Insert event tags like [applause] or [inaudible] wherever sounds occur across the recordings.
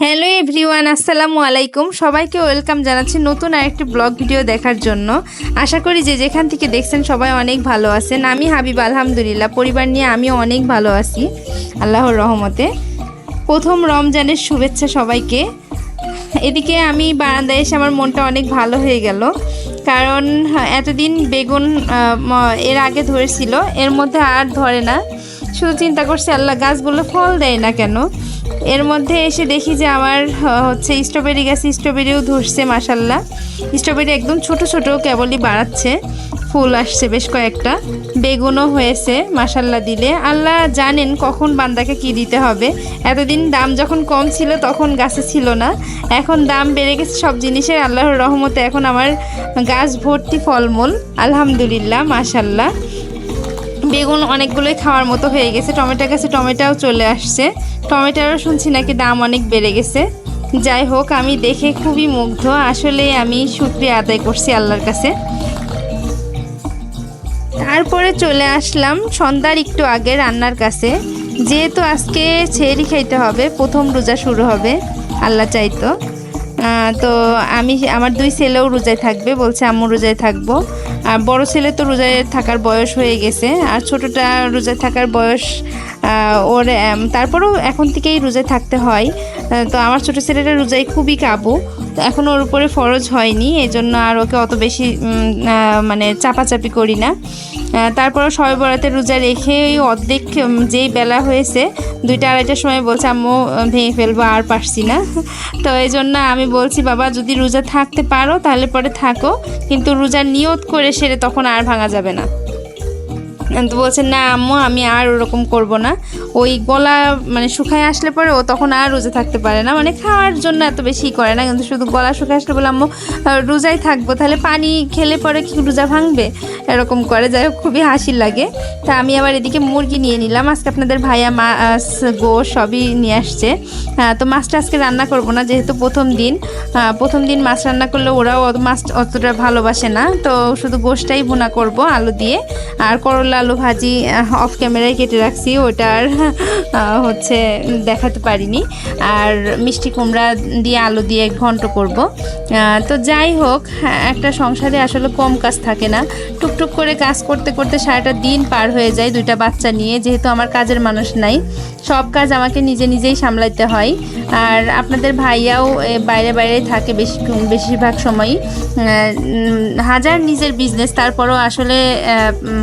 Hello everyone আসসালামু আলাইকুম। সবাইকে ওয়েলকাম জানাচ্ছি নতুন আরেকটি ব্লগ ভিডিও দেখার জন্য। আশা করি যে যেখান থেকে দেখছেন সবাই অনেক ভালো আছেন। আমি হাবিব আলহামদুলিল্লাহ পরিবার নিয়ে আমি অনেক ভালো আছি আল্লাহর রহমতে। প্রথম রমজানের শুভেচ্ছা সবাইকে। এদিকে আমি বারান্দায় এসে আমার মনটা অনেক ভালো হয়ে গেল। কারণ হ্যাঁ, এতদিন বেগুন এর আগে ধরেছিল এর মধ্যে আর ধরে না। শুধু চিন্তা করছি, আল্লাহ গাছগুলো ফল দেয় না কেন? এর মধ্যে এসে দেখি যে আমার হচ্ছে স্ট্রবেরি গাছে স্ট্রবেরিও ধরছে মাসাল্লাহ স্ট্রবেরি একদম ছোট ছোট, কেবলই বাড়াচ্ছে। ফুল আসছে বেশ কয়েকটা। বেগুনও হয়েছে মাসাল্লাহ দিলে। আল্লাহ জানেন কখন বান্দাকে কি দিতে হবে। এতদিন দাম যখন কম ছিল, তখন গাছে ছিল না। এখন দাম বেড়ে গেছে সব জিনিসের। আল্লাহর রহমতে এখন আমার গাছ ভর্তি ফলমূল। আলহামদুলিল্লাহ মাসাল্লাহ বেগুন অনেকগুলোই খাওয়ার মতো হয়ে গেছে। টমেটো গাছে টমেটোও চলে আসছে। টমেটোরও শুনছি নাকি দাম অনেক বেড়ে গেছে। যাই হোক, আমি দেখে খুবই মুগ্ধ। আসলে আমি শুক্রিয়া আদায় করছি আল্লাহর কাছে। তারপরে চলে আসলাম সন্ধ্যার একটু আগে রান্নার কাছে। যেহেতু আজকে ছেড়ি খাইতে হবে, প্রথম রোজা শুরু হবে, আল্লাহ চাইতো। তো আমি আমার দুই ছেলেও রোজায় থাকবে, বলছে আম্মু রোজায় থাকব। আর বড় ছেলে তো রোজায় থাকার বয়স হয়ে গেছে, আর ছোটোটা রোজায় থাকার বয়স ওর তারপরেও এখন থেকেই রোজায় থাকতে হয়। তো আমার ছোট ছেলেটা রোজাই খুবই কাবু। তো এখন ওর উপরে ফরজ হয়নি এই জন্য আর ওকে অত বেশি মানে চাপাচাপি করি না। তারপরে সবাই বরাতে রোজা রেখে অর্ধেক যেই বেলা হয়েছে, দুইটা আড়াইটার সময় বলছে, আম্মু ভেঙে ফেলব, আর পারছি না। [laughs] তো এই জন্য আমি বলছি, বাবা, যদি রোজা থাকতে পারো, তাহলে পরে থাকো। কিন্তু রোজার নিয়ত করে সেরে তখন আর ভাঙা যাবে না। তো বলছে, না, আম্মু, আমি আর ওরকম করব না। ওই গলা মানে শুকায় আসলে পরে ও তখন আর রোজা থাকতে পারে না। মানে খাওয়ার জন্য এত বেশি করে না, কিন্তু শুধু গলা শুকায় আসলে বলে, আম্মু রোজাই থাকব, তাহলে পানি খেলে পরে কি রোজা ভাঙবে? এরকম করে, যাই হোক, খুবই হাসি লাগে। তা আমি আবার এদিকে মুরগি নিয়ে নিলাম। আজকে আপনাদের ভাইয়া, মাছ গোশ সবই নিয়ে আসছে। তো মাছটা আজকে রান্না করব না, যেহেতু প্রথম দিন। প্রথম দিন মাছ রান্না করলে ওরাও মাছ অতটা ভালোবাসে না। তো শুধু গোশটাই বোনা করব, আলু দিয়ে। আর করলা আলু ভাজি অফ ক্যামেরায় কেটে রাখছি, ওটা আর হচ্ছে দেখাতে পারিনি। আর মিষ্টি কুমড়া দিয়ে আলু দিয়ে ঘন্ট করব। তো যাই হোক, একটা সংসারে আসলে কম কাজ থাকে না। টুকটুক করে কাজ করতে করতে সারাটা দিন পার হয়ে যায় দুইটা বাচ্চা নিয়ে, যেহেতু আমার কাজের মানুষ নাই। সব কাজ আমাকে নিজে নিজেই সামলাইতে হয়। আর আপনাদের ভাইয়াও বাইরে বাইরে থাকে বেশি, বেশিরভাগ সময়ই। হাজার নিজের বিজনেস তারপরও আসলে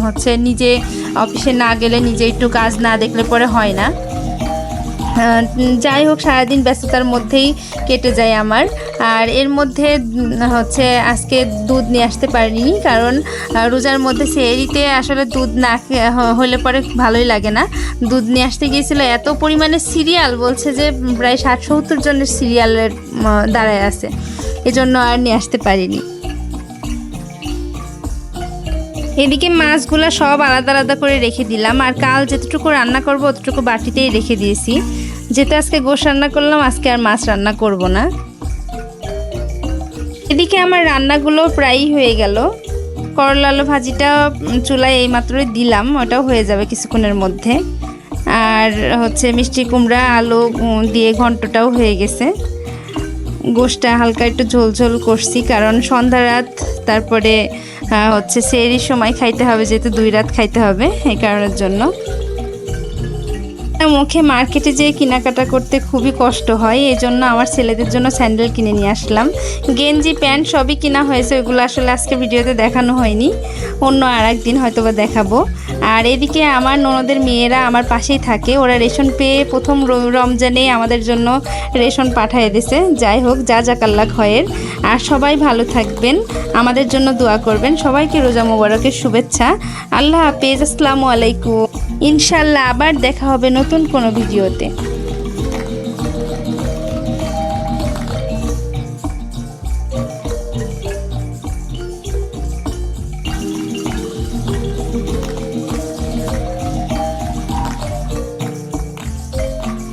হচ্ছে নিজে অফিসে না গেলে নিজে একটু কাজ না দেখলে পরে হয় না। যাই হোক, সারাদিন ব্যস্ততার মধ্যেই কেটে যায় আমার। আর এর মধ্যে হচ্ছে আজকে দুধ নিয়ে আসতে পারিনি, কারণ রোজার মধ্যে সেরিতে আসলে দুধ না হলে পরে ভালোই লাগে না। দুধ নিয়ে আসতে গিয়েছিল এত পরিমাণে সিরিয়াল, বলছে যে প্রায় ষাট সত্তর জনের সিরিয়ালের দাঁড়ায় আছে। এজন্য আর নিয়ে আসতে পারিনি। এদিকে মাছগুলো সব আলাদা আলাদা করে রেখে দিলাম, আর কাল যতটুকু রান্না করব অতটুকু বাটিতেই রেখে দিয়েছি। যেহেতু আজকে গোশ রান্না করলাম, আজকে আর মাছ রান্না করব না। এদিকে আমার রান্নাগুলো প্রায়ই হয়ে গেল। করলা আলু ভাজিটা চুলায় এইমাত্রই দিলাম, ওটাও হয়ে যাবে কিছুক্ষণের মধ্যে। আর হচ্ছে মিষ্টি কুমড়া আলু দিয়ে ঘন্টটাও হয়ে গেছে। গোশটা হালকা একটু ঝোলঝোল ঝোল করছি, কারণ সন্ধ্যা রাত, তারপরে হচ্ছে সেরির সময় খাইতে হবে, যেহেতু দুই রাত খাইতে হবে, এই কারণের জন্য। মুখে মার্কেটে যেয়ে কেনাকাটা করতে খুবই কষ্ট হয় এই জন্য আমার ছেলেদের জন্য স্যান্ডেল কিনে নিয়ে আসলাম। গেঞ্জি, প্যান্ট সবই কিনা হয়েছে, ওইগুলো আসলে আজকে ভিডিওতে দেখানো হয়নি। অন্য আর একদিন হয়তো বা দেখাবো। আর এদিকে আমার ননদের মেয়েরা আমার পাশেই থাকে, ওরা রেশন পেয়ে প্রথম রমজানে আমাদের জন্য রেশন পাঠিয়ে দিছে। যাই হোক, যা যা কাল্লা খয়ের আর সবাই ভালো থাকবেন, আমাদের জন্য দোয়া করবেন। সবাইকে রোজা মোবারকের শুভেচ্ছা। আল্লাহ হাফেজ, আসসালামু আলাইকুম। ইনশাল্লাহ আবার দেখা হবে নতুন কোনো ভিডিওতে।